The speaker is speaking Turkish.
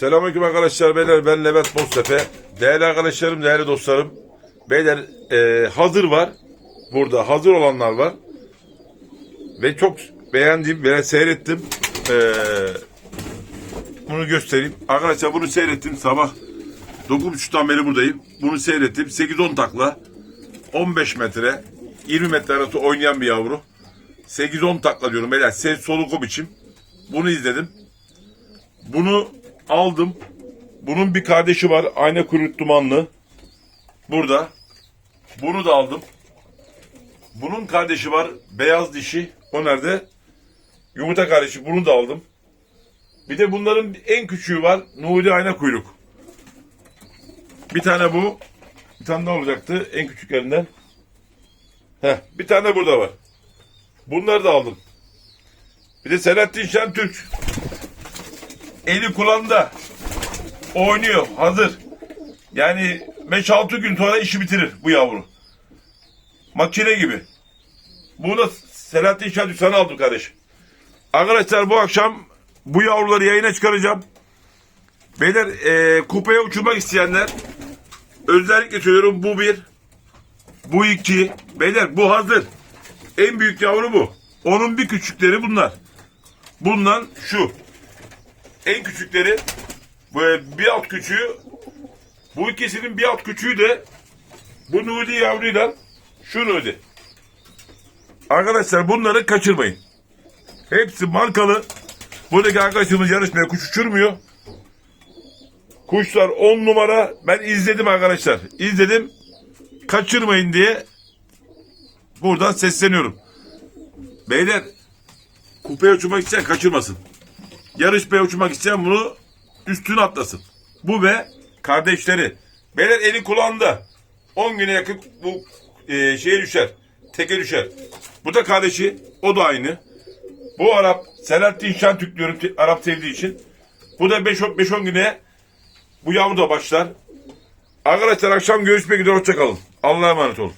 Selamünaleyküm arkadaşlar beyler ben Levent Boztepe. Değerli arkadaşlarım, değerli dostlarım. Beyler e, hazır var. Burada hazır olanlar var. Ve çok beğendiğim ve seyrettim. E, bunu göstereyim. Arkadaşlar bunu seyrettim sabah 9.30'dan beri buradayım. Bunu seyrettim. 8-10 takla. 15 metre. 20 metre arası oynayan bir yavru. 8-10 takla diyorum beyler. Ses solukum için. Bunu izledim. Bunu aldım. Bunun bir kardeşi var. Ayna kuyruk dumanlı. Burada. Bunu da aldım. Bunun kardeşi var. Beyaz dişi. O nerede? Yumurta kardeşi. Bunu da aldım. Bir de bunların en küçüğü var. Nuri ayna kuyruk. Bir tane bu. Bir tane ne olacaktı en küçüklerinden. Heh, bir tane burada var. Bunları da aldım. Bir de Selahattin Şentürk. Eli kulağında. Oynuyor. Hazır. Yani 5-6 gün sonra işi bitirir bu yavru. Makine gibi. Bunu da Selahattin Şentürk sana aldım kardeşim. Arkadaşlar bu akşam bu yavruları yayına çıkaracağım. Beyler e, kupaya uçurmak isteyenler özellikle söylüyorum bu bir bu iki beyler bu hazır. En büyük yavru bu. Onun bir küçükleri bunlar. Bundan şu. En küçükleri bir alt küçüğü bu ikisinin bir alt küçüğü de bu Nuri yavruyla şu Nuri. Arkadaşlar bunları kaçırmayın. Hepsi markalı. Buradaki arkadaşımız yarışmaya kuş uçurmuyor. Kuşlar 10 numara. Ben izledim arkadaşlar. İzledim. Kaçırmayın diye buradan sesleniyorum. Beyler kupaya uçurmak isteyen kaçırmasın. Yarışmaya uçurmak isteyen bunu üstüne atlasın. Bu ve kardeşleri. Beyler eli kulağında. 10 güne yakın bu e, şeye düşer. Teke düşer. Bu da kardeşi. O da aynı. Bu Arap. Selahattin Şentürk diyorum Arap sevdiği için. Bu da 5-10 güne bu yavru da başlar. Arkadaşlar akşam görüşmek üzere. Hoşçakalın. Allah'a emanet olun.